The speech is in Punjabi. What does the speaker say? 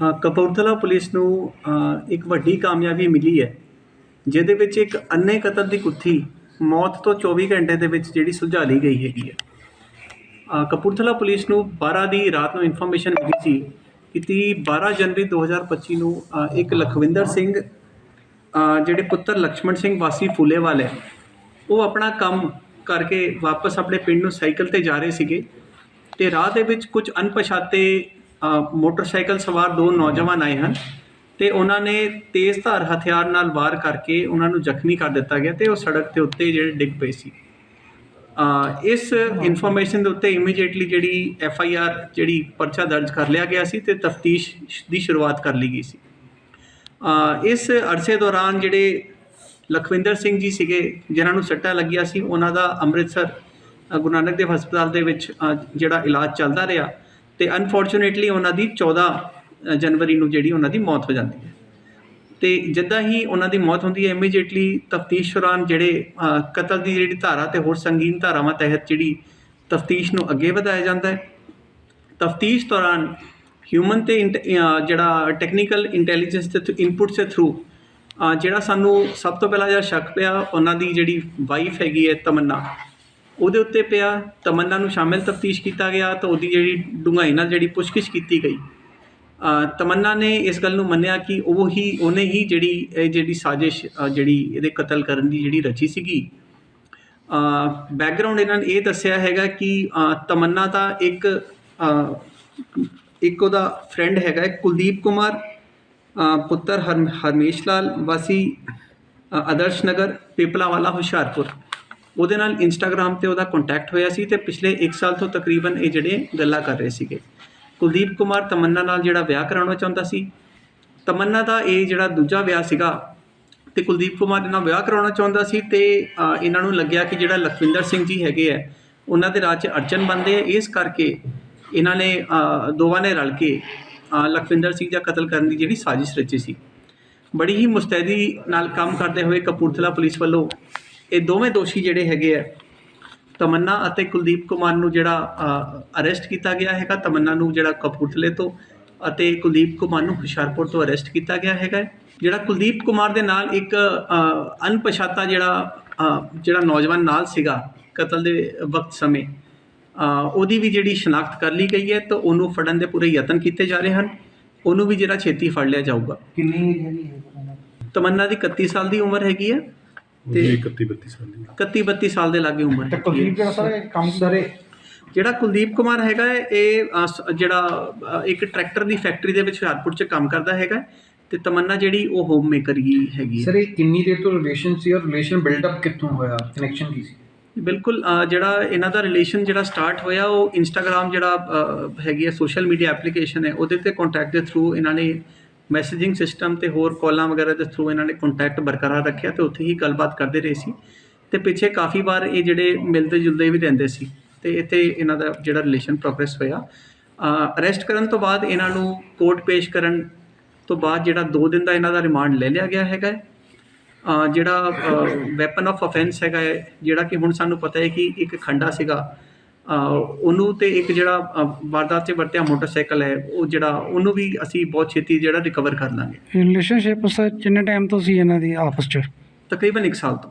ਕਪੂਰਥਲਾ ਪੁਲਿਸ ਨੂੰ ਇੱਕ ਵੱਡੀ ਕਾਮਯਾਬੀ ਮਿਲੀ ਹੈ, ਜਿਹਦੇ ਵਿੱਚ ਇੱਕ ਅੰਨੇ ਕਤਲ ਦੀ ਕੁੱਥੀ ਮੌਤ ਤੋਂ 24 ਘੰਟੇ ਦੇ ਵਿੱਚ ਜਿਹੜੀ ਸੁਲਝਾ ਲਈ ਗਈ ਹੈਗੀ ਹੈ। ਕਪੂਰਥਲਾ ਪੁਲਿਸ ਨੂੰ 12 ਦੀ ਰਾਤ ਨੂੰ ਇਨਫੋਰਮੇਸ਼ਨ ਮਿਲੀ ਸੀ ਕਿ 12 ਜਨਵਰੀ 2025 ਨੂੰ ਇੱਕ ਲਖਵਿੰਦਰ ਸਿੰਘ ਜਿਹੜੇ ਪੁੱਤਰ ਲక్ష్మణ ਸਿੰਘ ਵਾਸੀ ਫੂਲੇ ਵਾਲੇ ਉਹ ਆਪਣਾ ਕੰਮ ਕਰਕੇ ਵਾਪਸ ਆਪਣੇ ਪਿੰਡ ਨੂੰ ਸਾਈਕਲ ਤੇ ਜਾ ਰਹੇ ਸੀਗੇ ਤੇ ਰਾਹ ਦੇ ਵਿੱਚ ਕੁਝ ਅਣਪਛਾਤੇ ਮੋਟਰਸਾਈਕਲ ਸਵਾਰ ਦੋ ਨੌਜਵਾਨ ਆਏ ਹਨ ਅਤੇ ਉਹਨਾਂ ਨੇ ਤੇਜ਼ ਧਾਰ ਹਥਿਆਰ ਨਾਲ ਵਾਰ ਕਰਕੇ ਉਹਨਾਂ ਨੂੰ ਜ਼ਖਮੀ ਕਰ ਦਿੱਤਾ ਗਿਆ ਅਤੇ ਉਹ ਸੜਕ ਦੇ ਉੱਤੇ ਜਿਹੜੇ ਡਿੱਗ ਪਏ ਸੀ। ਇਸ ਇਨਫੋਰਮੇਸ਼ਨ ਦੇ ਉੱਤੇ ਇਮੀਡੀਏਟਲੀ ਜਿਹੜੀ ਐਫ ਆਈ ਆਰ ਜਿਹੜੀ ਪਰਚਾ ਦਰਜ ਕਰ ਲਿਆ ਗਿਆ ਸੀ ਅਤੇ ਤਫਤੀਸ਼ ਦੀ ਸ਼ੁਰੂਆਤ ਕਰ ਲਈ ਗਈ ਸੀ। ਇਸ ਅਰਸੇ ਦੌਰਾਨ ਜਿਹੜੇ ਲਖਵਿੰਦਰ ਸਿੰਘ ਜੀ ਸੀਗੇ, ਜਿਨ੍ਹਾਂ ਨੂੰ ਸੱਟਾਂ ਲੱਗੀਆਂ ਸੀ, ਉਹਨਾਂ ਦਾ ਅੰਮ੍ਰਿਤਸਰ ਗੁਰੂ ਨਾਨਕ ਦੇਵ ਹਸਪਤਾਲ ਦੇ ਵਿੱਚ ਜਿਹੜਾ ਇਲਾਜ ਚੱਲਦਾ ਰਿਹਾ ਤੇ ਅਨਫੋਰਚੂਨੇਟਲੀ ਉਹਨਾਂ ਦੀ 14 ਜਨਵਰੀ ਨੂੰ ਜਿਹੜੀ ਉਹਨਾਂ ਦੀ ਮੌਤ ਹੋ ਜਾਂਦੀ ਹੈ। ਤੇ ਜਿੱਦਾਂ ਹੀ ਉਹਨਾਂ ਦੀ ਮੌਤ ਹੁੰਦੀ ਹੈ ਇਮੀਡੀਏਟਲੀ ਤਫਤੀਸ਼ ਦੌਰਾਨ ਜਿਹੜੇ ਕਤਲ ਦੀ ਜਿਹੜੀ ਧਾਰਾ ਤੇ ਹੋਰ ਸੰਗੀਨ ਧਾਰਾਵਾਂ ਤਹਿਤ ਜਿਹੜੀ ਤਫਤੀਸ਼ ਨੂੰ ਅੱਗੇ ਵਧਾਇਆ ਜਾਂਦਾ ਹੈ। ਤਫਤੀਸ਼ ਦੌਰਾਨ ਹਿਊਮਨ ਤੇ ਇੰਟ- ਜਿਹੜਾ ਟੈਕਨੀਕਲ ਇੰਟੈਲੀਜੈਂਸ ਦੇ ਇਨਪੁਟ ਦੇ ਥਰੂ ਜਿਹੜਾ ਸਾਨੂੰ ਸਭ ਤੋਂ ਪਹਿਲਾਂ ਜਿਹੜਾ ਸ਼ੱਕ ਪਿਆ, ਉਹਨਾਂ ਦੀ ਜਿਹੜੀ ਵਾਈਫ ਹੈਗੀ ਹੈ, ਤਮੰਨਾ ਉਹਦੇ ਉੱਤੇ ਪਿਆ, ਤਮੰਨਾ ਨੂੰ ਸ਼ਾਮਿਲ ਤਫਤੀਸ਼ ਕੀਤਾ ਗਿਆ ਤਾਂ ਉਹਦੀ ਜਿਹੜੀ ਡੂੰਘਾਈ ਨਾਲ ਜਿਹੜੀ ਪੁੱਛਗਿੱਛ ਕੀਤੀ ਗਈ। ਤਮੰਨਾ ਨੇ ਇਸ ਗੱਲ ਨੂੰ ਮੰਨਿਆ ਕਿ ਉਹ ਹੀ, ਉਹਨੇ ਹੀ ਜਿਹੜੀ, ਇਹ ਜਿਹੜੀ ਸਾਜ਼ਿਸ਼ ਜਿਹੜੀ ਇਹਦੇ ਕਤਲ ਕਰਨ ਦੀ ਜਿਹੜੀ ਰਚੀ ਸੀਗੀ। ਬੈਕਗ੍ਰਾਉਂਡ ਇਹਨਾਂ ਨੇ ਇਹ ਦੱਸਿਆ ਹੈਗਾ ਕਿ ਤਮੰਨਾ ਦਾ ਇੱਕ ਇੱਕ ਉਹਦਾ ਫਰੈਂਡ ਹੈਗਾ ਕੁਲਦੀਪ ਕੁਮਾਰ ਪੁੱਤਰ ਹਰ ਹਰਮੇਸ਼ ਲਾਲ, ਵਾਸੀ ਆਦਰਸ਼ ਨਗਰ ਪੀਪਲਾ ਵਾਲਾ ਹੁਸ਼ਿਆਰਪੁਰ। ਉਹਦੇ ਨਾਲ ਇੰਸਟਾਗ੍ਰam ਤੇ ਉਹਦਾ ਕੰਟੈਕਟ ਹੋਇਆ ਸੀ ਤੇ ਪਿਛਲੇ 1 ਸਾਲ ਤੋਂ ਤਕਰੀਬਨ ਇਹ ਜਿਹੜੇ ਗੱਲਾਂ ਕਰ ਰਹੇ ਸੀਗੇ। ਕੁਲਦੀਪ ਕੁਮਾਰ ਤਮੰਨਾ ਨਾਲ ਜਿਹੜਾ ਵਿਆਹ ਕਰਾਉਣਾ ਚਾਹੁੰਦਾ ਸੀ, ਤਮੰਨਾ ਦਾ ਇਹ ਜਿਹੜਾ ਦੂਜਾ ਵਿਆਹ ਸੀਗਾ ਤੇ ਕੁਲਦੀਪ ਕੁਮਾਰ ਇਹਨਾਂ ਵਿਆਹ ਕਰਾਉਣਾ ਚਾਹੁੰਦਾ ਸੀ ਤੇ ਇਹਨਾਂ ਨੂੰ ਲੱਗਿਆ ਕਿ ਜਿਹੜਾ ਲਖਵਿੰਦਰ ਸਿੰਘ ਜੀ ਹੈਗੇ ਆ, ਉਹਨਾਂ ਦੇ ਰਾਜ 'ਚ ਅੜਚਨ ਬਣਦੇ ਆ। ਇਸ ਕਰਕੇ ਇਹਨਾਂ ਨੇ ਦੋਵਾਂ ਨੇ ਰਲ ਕੇ ਲਖਵਿੰਦਰ ਸਿੰਘ ਦਾ ਕਤਲ ਕਰਨ ਦੀ ਜਿਹੜੀ ਸਾਜ਼ਿਸ਼ ਰਚੀ ਸੀ। ਬੜੀ ਹੀ ਮੁਸਤੈਦੀ ਨਾਲ ਕੰਮ ਕਰਦੇ ਹੋਏ ਕਪੂਰਥਲਾ ਪੁਲਿਸ ਵੱਲੋਂ ਇਹ ਦੋਵੇਂ ਦੋਸ਼ੀ ਜਿਹੜੇ ਹੈਗੇ ਆ ਤਮੰਨਾ ਅਤੇ ਕੁਲਦੀਪ ਕੁਮਾਰ ਨੂੰ ਜਿਹੜਾ ਅਰੈਸਟ ਕੀਤਾ ਗਿਆ ਹੈਗਾ ਤਮੰਨਾ ਨੂੰ ਜਿਹੜਾ ਕਪੂਰਥਲੇ ਤੋਂ ਅਤੇ ਕੁਲਦੀਪ ਕੁਮਾਰ ਨੂੰ ਹੁਸ਼ਿਆਰਪੁਰ ਤੋਂ ਅਰੈਸਟ ਕੀਤਾ ਗਿਆ ਹੈਗਾ। ਜਿਹੜਾ ਕੁਲਦੀਪ ਕੁਮਾਰ ਦੇ ਨਾਲ ਇੱਕ ਅਣਪਛਾਤਾ ਜਿਹੜਾ ਜਿਹੜਾ ਨੌਜਵਾਨ ਨਾਲ ਸੀਗਾ ਕਤਲ ਦੇ ਵਕਤ ਸਮੇਂ ਉਹਦੀ ਵੀ ਜਿਹੜੀ ਸ਼ਨਾਖਤ ਕਰ ਲਈ ਗਈ ਹੈ ਤਾਂ ਉਹਨੂੰ ਫੜਨ ਦੇ ਪੂਰੇ ਯਤਨ ਕੀਤੇ ਜਾ ਰਹੇ ਹਨ ਉਹਨੂੰ ਵੀ ਜਿਹੜਾ ਛੇਤੀ ਫੜ ਲਿਆ ਜਾਊਗਾ ਕਿੰਨੀ ਹੈਗੀ? ਤਮੰਨਾ ਦੀ 31 ਸਾਲ ਦੀ ਉਮਰ ਹੈਗੀ ਹੈ ਤੇ 31 32 ਸਾਲ ਦੀ। 31 32 ਸਾਲ ਦੇ ਲਾਗੇ ਉਮਰ ਤੇ। ਕੁਲਦੀਪ ਜਿਹੜਾ ਸਰ ਇਹ ਕੰਮ ਸਾਰੇ ਜਿਹੜਾ ਕੁਲਦੀਪ ਕੁਮਾਰ ਹੈਗਾ ਇਹ ਜਿਹੜਾ ਇੱਕ ਟਰੈਕਟਰ ਦੀ ਫੈਕਟਰੀ ਦੇ ਵਿੱਚ ਹੁਸ਼ਿਆਰਪੁਰ 'ਚ ਕੰਮ ਕਰਦਾ ਹੈਗਾ ਤੇ ਤਮੰਨਾ ਜਿਹੜੀ ਉਹ ਹੋਮ ਮੇਕਰ ਹੀ ਹੈਗੀ ਸਰ ਇਹ ਕਿੰਨੀ ਦੇਰ ਤੋਂ ਰਿਲੇਸ਼ਨ ਸੀ ਔਰ ਰਿਲੇਸ਼ਨ ਬਿਲਡ ਅਪ ਕਿੱਥੋਂ ਹੋਇਆ? ਕਨੈਕਸ਼ਨ ਕੀ ਸੀ? ਬਿਲਕੁਲ ਜਿਹੜਾ ਇਹਨਾਂ ਦਾ ਰਿਲੇਸ਼ਨ ਜਿਹੜਾ ਸਟਾਰਟ ਹੋਇਆ ਉਹ ਇੰਸਟਾਗ੍ਰam ਜਿਹੜਾ ਹੈਗੀ ਹੈ ਸੋਸ਼ਲ ਮੀਡੀਆ ਐਪਲੀਕੇਸ਼ਨ ਹੈ ਉਹਦੇ ਤੇ ਕੰਟੈਕਟ ਦੇ ਥਰੂ ਇਹਨਾਂ ਨੇ ਮੈਸੇਜਿੰਗ ਸਿਸਟਮ ਤੇ ਹੋਰ ਕਾਲਾਂ ਵਗੈਰਾ ਦੇ ਥਰੂ ਇਹਨਾਂ ਨੇ ਕੰਟੈਕਟ ਬਰਕਰਾਰ ਰੱਖਿਆ ਤੇ ਉੱਥੇ ਹੀ ਗੱਲਬਾਤ ਕਰਦੇ ਰਹੇ ਸੀ। ਤੇ ਪਿੱਛੇ ਕਾਫੀ ਵਾਰ ਇਹ ਜਿਹੜੇ ਮਿਲਦੇ ਜੁਲਦੇ ਵੀ ਰਹਿੰਦੇ ਸੀ ਤੇ ਇੱਥੇ ਇਹਨਾਂ ਦਾ ਜਿਹੜਾ ਰਿਲੇਸ਼ਨ ਪ੍ਰੋਗਰੈਸ ਹੋਇਆ। ਅਰੈਸਟ ਕਰਨ ਤੋਂ ਬਾਅਦ ਇਹਨਾਂ ਨੂੰ ਕੋਰਟ ਪੇਸ਼ ਕਰਨ ਤੋਂ ਬਾਅਦ ਜਿਹੜਾ 2 ਦਿਨ ਦਾ ਇਹਨਾਂ ਦਾ ਰਿਮਾਂਡ ਲੈ ਲਿਆ ਗਿਆ ਹੈਗਾ। ਹੈ। ਜਿਹੜਾ ਵੈਪਨ ਆਫ ਅਫੈਂਸ ਹੈਗਾ ਹੈ, ਜਿਹੜਾ ਕਿ ਹੁਣ ਸਾਨੂੰ ਪਤਾ ਹੈ ਕਿ ਇੱਕ ਖੰਡਾ ਸੀਗਾ। ਉਹਨੂੰ ਤੇ ਇੱਕ ਜਿਹੜਾ ਵਾਰਦਾਤ 'ਚ ਵਰਤਿਆ ਮੋਟਰਸਾਈਕਲ ਹੈ ਉਹ ਜਿਹੜਾ ਉਹਨੂੰ ਵੀ ਅਸੀਂ ਬਹੁਤ ਛੇਤੀ ਜਿਹੜਾ ਰਿਕਵਰ ਕਰ ਲਾਂਗੇ। ਰਿਲੇਸ਼ਨਸ਼ਿਪ ਸਰ ਕਿੰਨੇ ਟਾਈਮ ਤੋਂ ਸੀ ਇਹਨਾਂ ਦੀ ਆਪਸ ਚ? ਤਕਰੀਬਨ 1 ਸਾਲ ਤੋਂ।